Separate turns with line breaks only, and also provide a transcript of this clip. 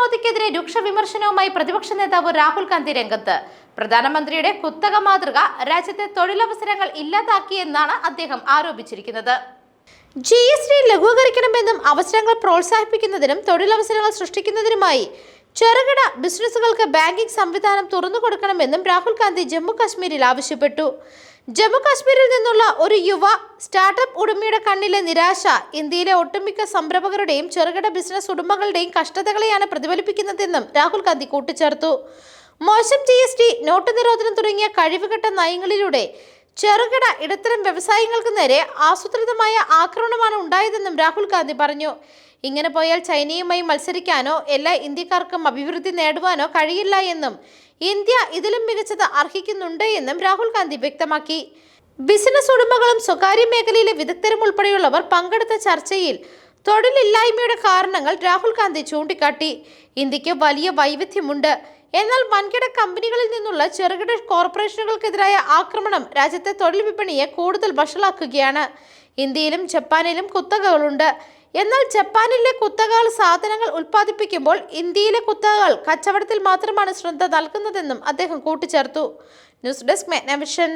നരേന്ദ്രമോദിക്കെതിരെ രൂക്ഷ വിമർശനവുമായി പ്രതിപക്ഷ നേതാവ് രാഹുൽ ഗാന്ധി രംഗത്ത്. പ്രധാനമന്ത്രിയുടെ കുത്തക മാതൃക രാജ്യത്തെ തൊഴിലവസരങ്ങൾ ഇല്ലാതാക്കിയെന്നാണ് അദ്ദേഹം ആരോപിച്ചിരിക്കുന്നത്. ജി എസ് ടി ലഘൂകരിക്കണമെന്നും അവസരങ്ങൾ പ്രോത്സാഹിപ്പിക്കുന്നതിനും തൊഴിലവസരങ്ങൾ സൃഷ്ടിക്കുന്നതിനുമായി ചെറുകിട ബിസിനസ്സുകൾക്ക് ബാങ്കിംഗ് സംവിധാനം തുറന്നു കൊടുക്കണമെന്നും രാഹുൽ ഗാന്ധി ജമ്മു കാശ്മീരിൽ ആവശ്യപ്പെട്ടു. ജമ്മു കാശ്മീരിൽ നിന്നുള്ള ഒരു യുവ സ്റ്റാർട്ടപ്പ് ഉടമയുടെ കണ്ണിലെ നിരാശ ഇന്ത്യയിലെ ഒട്ടുമിക്ക സംരംഭകരുടെയും ചെറുകിട ബിസിനസ് ഉടമകളുടെയും കഷ്ടതകളെയാണ് പ്രതിഫലിപ്പിക്കുന്നതെന്നും രാഹുൽ ഗാന്ധി കൂട്ടിച്ചേർത്തു. മോശം ജി എസ് ടി നോട്ട് നിരോധനം തുടങ്ങിയ കഴിവുകെട്ട നയങ്ങളിലൂടെ ചെറുകിട ഇടത്തരം വ്യവസായങ്ങൾക്ക് നേരെ ആസൂത്രിതമായ ആക്രമണമാണ് ഉണ്ടായതെന്നും രാഹുൽ ഗാന്ധി പറഞ്ഞു. ഇങ്ങനെ പോയാൽ ചൈനയുമായി മത്സരിക്കാനോ എല്ലാ ഇന്ത്യക്കാർക്കും അഭിവൃദ്ധി നേടുവാനോ കഴിയില്ല എന്നും ഇന്ത്യ ഇതിലും മികച്ചത് അർഹിക്കുന്നുണ്ട് എന്നും രാഹുൽ ഗാന്ധി വ്യക്തമാക്കി. ബിസിനസ് ഉടമകളും സ്വകാര്യ മേഖലയിലെ വിദഗ്ധരും ഉൾപ്പെടെയുള്ളവർ പങ്കെടുത്ത ചർച്ചയിൽ തൊഴിലില്ലായ്മയുടെ കാരണങ്ങൾ രാഹുൽ ഗാന്ധി ചൂണ്ടിക്കാട്ടി. ഇന്ത്യയ്ക്ക് വലിയ വൈവിധ്യമുണ്ട്. എന്നാൽ വൻകിട കമ്പനികളിൽ നിന്നുള്ള ചെറുകിട കോർപ്പറേഷനുകൾക്കെതിരായ ആക്രമണം രാജ്യത്തെ തൊഴിൽ വിപണിയെ കൂടുതൽ വഷളാക്കുകയാണ്. ഇന്ത്യയിലും ജപ്പാനിലും കുത്തകകളുണ്ട്. എന്നാൽ ജപ്പാനിലെ കുത്തകകൾ സാധനങ്ങൾ ഉൽപ്പാദിപ്പിക്കുമ്പോൾ ഇന്ത്യയിലെ കുത്തകകൾ കച്ചവടത്തിൽ മാത്രമാണ് ശ്രദ്ധ നൽകുന്നതെന്നും അദ്ദേഹം കൂട്ടിച്ചേർത്തു. News desk മെഗ്നവിഷൻ